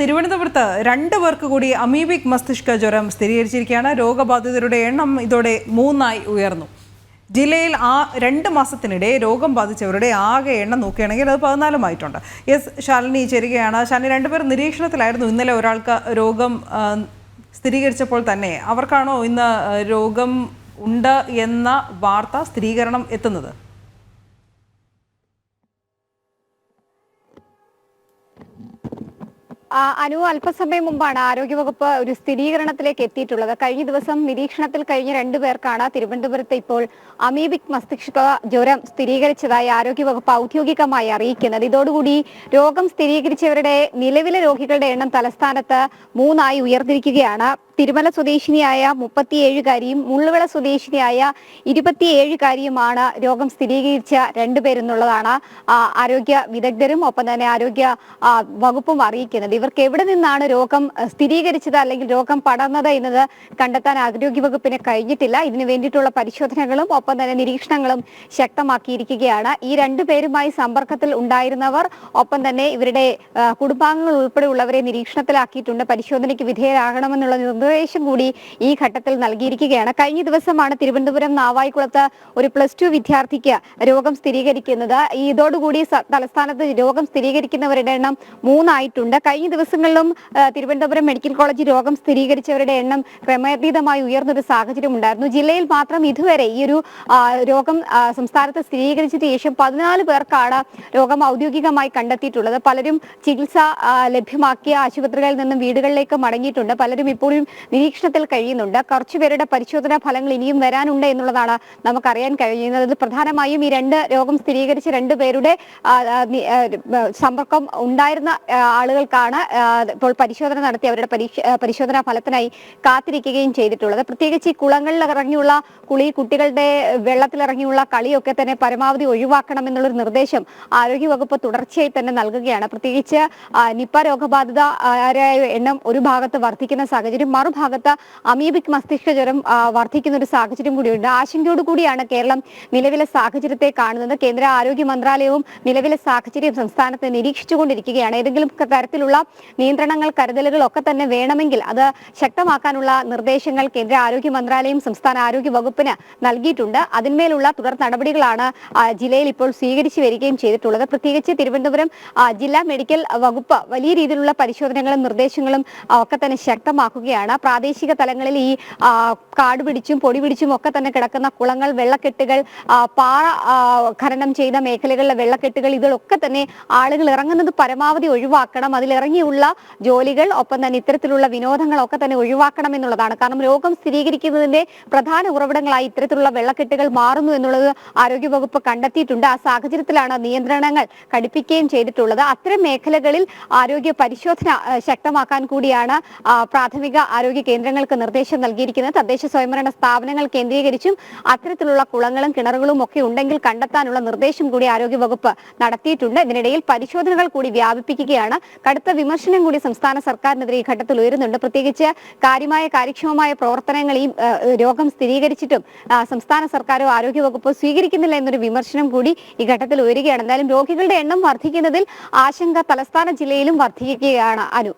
തിരുവനന്തപുരത്ത് രണ്ട് പേർക്ക് കൂടി അമീബിക് മസ്തിഷ്ക ജ്വരം സ്ഥിരീകരിച്ചിരിക്കുകയാണ്. രോഗബാധിതരുടെ എണ്ണം ഇതോടെ മൂന്നായി ഉയർന്നു. ജില്ലയിൽ ആ രണ്ട് മാസത്തിനിടെ രോഗം ബാധിച്ചവരുടെ ആകെ എണ്ണം നോക്കുകയാണെങ്കിൽ അത് പതിനാലുമായിട്ടുണ്ട്. എസ് ശാലിനി ചേരുകയാണ്. ശാലിനി രണ്ടുപേർ നിരീക്ഷണത്തിലായിരുന്നു. ഇന്നലെ ഒരാൾക്ക് രോഗം സ്ഥിരീകരിച്ചപ്പോൾ തന്നെ അവർക്കാണോ ഇന്ന് രോഗം ഉണ്ട് എന്ന വാർത്ത സ്ഥിരീകരണം എത്തുന്നത്? അനു അല്പസമയം മുമ്പാണ് ആരോഗ്യവകുപ്പ് ഒരു സ്ഥിരീകരണത്തിലേക്ക് എത്തിയിട്ടുള്ളത്. കഴിഞ്ഞ ദിവസം നിരീക്ഷണത്തിൽ കഴിഞ്ഞ രണ്ടുപേർക്കാണ് തിരുവനന്തപുരത്ത് ഇപ്പോൾ അമീബിക് മസ്തിഷ്ക ജ്വരം സ്ഥിരീകരിച്ചതായി ആരോഗ്യവകുപ്പ് ഔദ്യോഗികമായി അറിയിക്കുന്നത്. ഇതോടുകൂടി രോഗം സ്ഥിരീകരിച്ചവരുടെ നിലവിലെ രോഗികളുടെ എണ്ണം തലസ്ഥാനത്ത് മൂന്നായി ഉയർന്നിരിക്കുകയാണ്. തിരുമല സ്വദേശിനിയായ മുപ്പത്തിയേഴുകാരിയും മുള്ളുവിള സ്വദേശിനിയായ ഇരുപത്തിയേഴുകാരിയുമാണ് രോഗം സ്ഥിരീകരിച്ച രണ്ടുപേരെന്നുള്ളതാണ് ആരോഗ്യ വിദഗ്ധരും ഒപ്പം തന്നെ ആരോഗ്യ വകുപ്പും അറിയിക്കുന്നത്. ഇവർക്ക് എവിടെ നിന്നാണ് രോഗം സ്ഥിരീകരിച്ചത് അല്ലെങ്കിൽ രോഗം പടർന്നത് എന്നത് കണ്ടെത്താൻ ആരോഗ്യ വകുപ്പിന് കഴിഞ്ഞിട്ടില്ല. ഇതിനു വേണ്ടിയിട്ടുള്ള പരിശോധനകളും ഒപ്പം തന്നെ നിരീക്ഷണങ്ങളും ശക്തമാക്കിയിരിക്കുകയാണ്. ഈ രണ്ടുപേരുമായി സമ്പർക്കത്തിൽ ഉണ്ടായിരുന്നവർ ഒപ്പം തന്നെ ഇവരുടെ കുടുംബാംഗങ്ങൾ ഉൾപ്പെടെയുള്ളവരെ നിരീക്ഷണത്തിലാക്കിയിട്ടുണ്ട്. പരിശോധനയ്ക്ക് വിധേയരാകണമെന്നുള്ള നിർദ്ദേശം കൂടി ഈ ഘട്ടത്തിൽ നൽകിയിരിക്കുകയാണ്. കഴിഞ്ഞ ദിവസമാണ് തിരുവനന്തപുരം നാവായിക്കുളത്ത് ഒരു പ്ലസ് ടു വിദ്യാർത്ഥിക്ക് രോഗം സ്ഥിരീകരിക്കുന്നത്. ഇതോടുകൂടി തലസ്ഥാനത്ത് രോഗം സ്ഥിരീകരിക്കുന്നവരുടെ എണ്ണം മൂന്നായിട്ടുണ്ട്. കഴിഞ്ഞ ദിവസങ്ങളിലും തിരുവനന്തപുരം മെഡിക്കൽ കോളേജ് രോഗം സ്ഥിരീകരിച്ചവരുടെ എണ്ണം ക്രമാതീതമായി ഉയർന്നൊരു സാഹചര്യം ഉണ്ടായിരുന്നു. ജില്ലയിൽ മാത്രം ഇതുവരെ ഈ ഒരു രോഗം സംസ്ഥാനത്ത് സ്ഥിരീകരിച്ചതിന് ശേഷം പതിനാല് പേർക്കാണ് രോഗം ഔദ്യോഗികമായി കണ്ടെത്തിയിട്ടുള്ളത്. പലരും ചികിത്സ ലഭ്യമാക്കിയ ആശുപത്രികളിൽ നിന്നും വീടുകളിലേക്ക് മടങ്ങിയിട്ടുണ്ട്. പലരും ഇപ്പോഴും നിരീക്ഷണത്തിൽ കഴിയുന്നുണ്ട്. കുറച്ചുപേരുടെ പരിശോധനാ ഫലങ്ങൾ ഇനിയും വരാനുണ്ട് എന്നുള്ളതാണ് നമുക്കറിയാൻ കഴിയുന്നത്. പ്രധാനമായും ഈ രണ്ട് രോഗം സ്ഥിരീകരിച്ച രണ്ട് പേരുടെ ആ, ആ, നി- ആ, ആ, സമ്പർക്കം ഉണ്ടായിരുന്ന ആളുകൾക്കാണ് ഇപ്പോൾ പരിശോധന നടത്തി അവരുടെ പരിശോധനാ ഫലത്തിനായി കാത്തിരിക്കുകയും ചെയ്തിട്ടുള്ളത്. പ്രത്യേകിച്ച് ഈ കുളങ്ങളിൽ ഇറങ്ങിയുള്ള കുളി കുട്ടികളുടെ വെള്ളത്തിലിറങ്ങിയുള്ള കളിയൊക്കെ തന്നെ പരമാവധി ഒഴിവാക്കണം എന്നുള്ളൊരു നിർദ്ദേശം ആരോഗ്യവകുപ്പ് തുടർച്ചയായി തന്നെ നൽകുകയാണ്. പ്രത്യേകിച്ച് നിപ്പ രോഗബാധിത ആരായ എണ്ണം ഒരു ഭാഗത്ത് വർദ്ധിക്കുന്ന സാഹചര്യം മറുഭാഗത്ത് അമീബിക് മസ്തിഷ്ക ജ്വരം വർദ്ധിക്കുന്ന ഒരു സാഹചര്യം കൂടിയുണ്ട്. ആശങ്കയോട് കൂടിയാണ് കേരളം നിലവിലെ സാഹചര്യത്തെ കാണുന്നത്. കേന്ദ്ര ആരോഗ്യ മന്ത്രാലയവും നിലവിലെ സാഹചര്യം സംസ്ഥാനത്ത് നിരീക്ഷിച്ചുകൊണ്ടിരിക്കുകയാണ്. ഏതെങ്കിലും തരത്തിലുള്ള നിയന്ത്രണങ്ങൾ കരുതലുകൾ ഒക്കെ തന്നെ വേണമെങ്കിൽ അത് ശക്തമാക്കാനുള്ള നിർദ്ദേശങ്ങൾ കേന്ദ്ര ആരോഗ്യ മന്ത്രാലയം സംസ്ഥാന ആരോഗ്യ വകുപ്പിന് നൽകിയിട്ടുണ്ട്. അതിന്മേലുള്ള തുടർ നടപടികളാണ് ജില്ലയിൽ ഇപ്പോൾ സ്വീകരിച്ചു വരികയും ചെയ്തിട്ടുള്ളത്. പ്രത്യേകിച്ച് തിരുവനന്തപുരം ജില്ലാ മെഡിക്കൽ വകുപ്പ് വലിയ രീതിയിലുള്ള പരിശോധനകളും നിർദ്ദേശങ്ങളും ഒക്കെ തന്നെ ശക്തമാക്കുകയാണ്. പ്രാദേശിക തലങ്ങളിൽ ഈ കാട് പിടിച്ചും പൊടി പിടിച്ചും ഒക്കെ തന്നെ കിടക്കുന്ന കുളങ്ങൾ വെള്ളക്കെട്ടുകൾ പാറ ഖനനം ചെയ്ത മേഖലകളിലെ വെള്ളക്കെട്ടുകൾ ഇതിലൊക്കെ തന്നെ ആളുകൾ ഇറങ്ങുന്നത് പരമാവധി ഒഴിവാക്കണം. അതിലിറങ്ങിയുള്ള ജോലികൾ ഒപ്പം തന്നെ ഇത്തരത്തിലുള്ള വിനോദങ്ങളൊക്കെ തന്നെ ഒഴിവാക്കണം എന്നുള്ളതാണ്. കാരണം രോഗം സ്ഥിരീകരിക്കുന്നതിന്റെ പ്രധാന ഉറവിടങ്ങളായി ഇത്തരത്തിലുള്ള വെള്ളക്കെട്ടുകൾ മാറുന്നു എന്നുള്ളത് ആരോഗ്യവകുപ്പ് കണ്ടെത്തിയിട്ടുണ്ട്. ആ സാഹചര്യത്തിലാണ് നിയന്ത്രണങ്ങൾ കടുപ്പിക്കുകയും ചെയ്തിട്ടുള്ളത്. അത്തരം മേഖലകളിൽ ആരോഗ്യ പരിശോധന ശക്തമാക്കാൻ കൂടിയാണ് പ്രാഥമിക ആരോഗ്യ കേന്ദ്രങ്ങൾക്ക് നിർദ്ദേശം നൽകിയിരിക്കുന്നത് തദ്ദേശ സ്വയംഭരണ സ്ഥാപനങ്ങൾ കേന്ദ്രീകരിച്ചും അത്തരത്തിലുള്ള കുളങ്ങളും കിണറുകളും ഒക്കെ ഉണ്ടെങ്കിൽ കണ്ടെത്താനുള്ള നിർദ്ദേശം കൂടി ആരോഗ്യ വകുപ്പ് നടത്തിയിട്ടുണ്ട്. ഇതിനിടയിൽ പരിശോധനകൾ കൂടി വ്യാപിപ്പിക്കുകയാണ്. കടുത്ത വിമർശനം കൂടി സംസ്ഥാന സർക്കാരിനെതിരെ ഈ ഘട്ടത്തിൽ ഉയരുന്നുണ്ട്. പ്രത്യേകിച്ച് കാര്യമായ കാര്യക്ഷമമായ പ്രവർത്തനങ്ങൾ ഈ രോഗം സ്ഥിരീകരിച്ചിട്ടും സംസ്ഥാന സർക്കാരോ ആരോഗ്യ വകുപ്പോ സ്വീകരിക്കുന്നില്ല എന്നൊരു വിമർശനം കൂടി ഈ ഘട്ടത്തിൽ ഉയരുകയാണ്. എന്തായാലും രോഗികളുടെ എണ്ണം വർദ്ധിക്കുന്നതിൽ ആശങ്ക തലസ്ഥാന ജില്ലയിലും വർദ്ധിക്കുകയാണ് അനു.